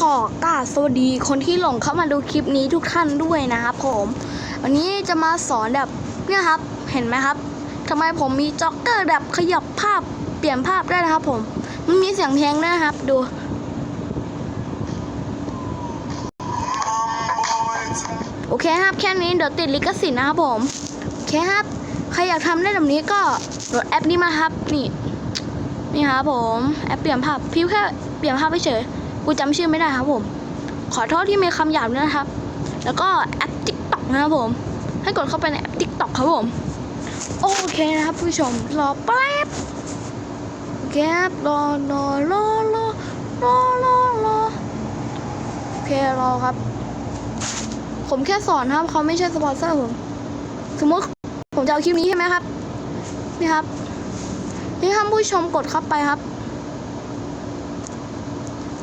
ขอกราบสวัสดีคนที่หลงเข้ามาดูคลิปนี้ทุกท่านด้วยนะครับผม วันนี้จะมาสอนแบบเนี่ยครับ เห็นไหมครับทำไมผมมีจ็อกเกอร์แบบขยับภาพเปลี่ยนภาพได้นะครับผม มันมีเสียงเพลงด้วยนะครับ ดูโอเคครับแค่นี้เดี๋ยวติดลิขสิทธิ์นะครับผมโอเคครับ ใครอยากทำได้แบบนี้ก็โหลดแอปนี้มาครับ นี่ นี่ครับผม แอปเปลี่ยนภาพพิวแค่เปลี่ยนภาพไปเฉย กูจำชื่อไม่ได้ครับผม ขอโทษที่มีคำหยาบนะครับ แล้วก็แอป TikTok นะครับผม ให้กดเข้าไปในแอป TikTok ครับผม โอเคนะครับผู้ชม รอแป๊บโอเคครับรอรอรอรอรอรอรอโอเครอครับ ผมแค่สอนครับเขาไม่ใช่สปอนเซอร์ผม สมมติผมจะเอาคลิปนี้ใช่ไหมครับ นี่ครับ นี่ท่านผู้ชมกดเข้าไปครับ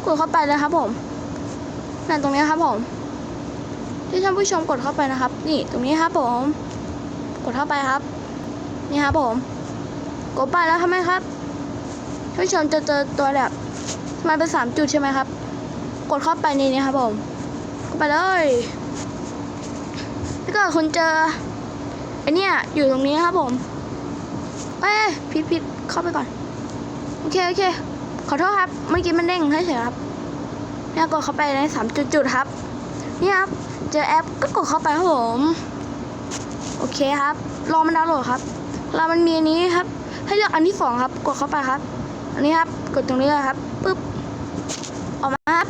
กดเข้าไปเลยครับผมนั่นตรงนี้ครับผม ที่ท่านผู้ชมกดเข้าไปนะครับ นี่ตรงนี้ครับผม กดเข้าไปครับ นี่ครับผม กดไปแล้วทำไมครับท่านผู้ชมจะเจอตัวแบบมันเป็นสามจุดใช่ไหมครับ กดเข้าไปในนี้ครับผมกดไปเลยถ้าเกิดคุณเจอไอเนี่ยอยู่ตรงนี้ครับผม เอ้ยผิดผิดเข้าไปก่อน โอเค โอเค ขอโทษครับ เมื่อกี้มันเด้งเฉยๆครับเนี่ยกดเข้าไปในสามจุดๆครับนี่ครับ เจอแอปก็กดเข้าไปครับผม โอเคครับ รอมันดาวน์โหลดครับเรามันมีอันนี้ครับ ให้เลือกอันที่สองครับ กดเข้าไปครับ อันนี้ครับ กดตรงนี้เลยครับ ปึ๊บ ออกมาครับ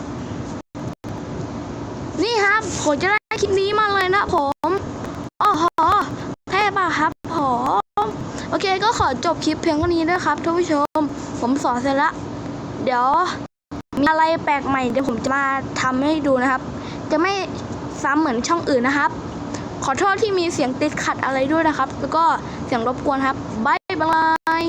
นี่ครับ ผมจะได้คลิปนี้มาเลยนะผมอ๋อหอแท่ป่ะครับผมโอเคก็ขอจบคลิปเพียงเท่านี้ด้วยครับท่านผู้ชม ผมสอนเสร็จแล้ว เดี๋ยวมีอะไรแปลกใหม่เดี๋ยวผมจะมาทำให้ดูนะครับ จะไม่ซ้ำเหมือนช่องอื่นนะครับ ขอโทษที่มีเสียงติดขัดอะไรด้วยนะครับ แล้วก็เสียงรบกวนครับบายบาย